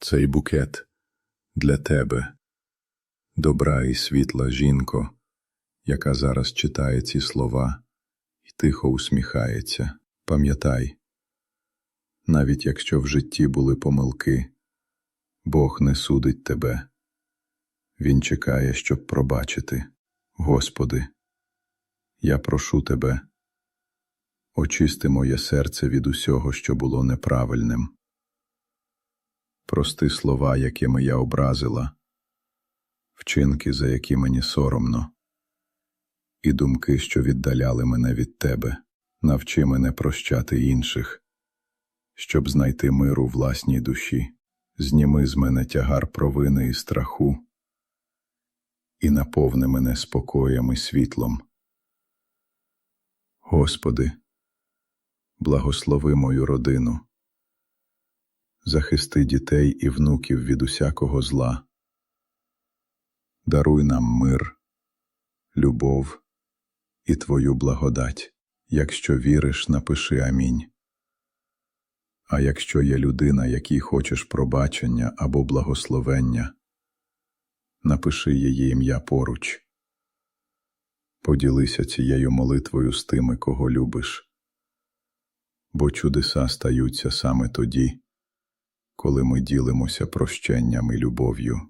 Цей букет для тебе, добра і світла жінко, яка зараз читає ці слова і тихо усміхається. Пам'ятай, навіть якщо в житті були помилки, Бог не судить тебе. Він чекає, щоб пробачити. Господи, я прошу тебе, очисти моє серце від усього, що було неправильним. Прости слова, якими я образила, вчинки, за які мені соромно, і думки, що віддаляли мене від тебе, навчи мене прощати інших, щоб знайти мир у власній душі, зніми з мене тягар провини і страху, і наповни мене спокоєм і світлом. Господи, благослови мою родину захисти дітей і внуків від усякого зла. Даруй нам мир, любов і Твою благодать. Якщо віриш, напиши амінь. А якщо є людина, якій хочеш пробачення або благословення, напиши її ім'я поруч. Поділися цією молитвою з тими, кого любиш, бо чудеса стаються саме тоді, коли ми ділимося прощенням і любов'ю.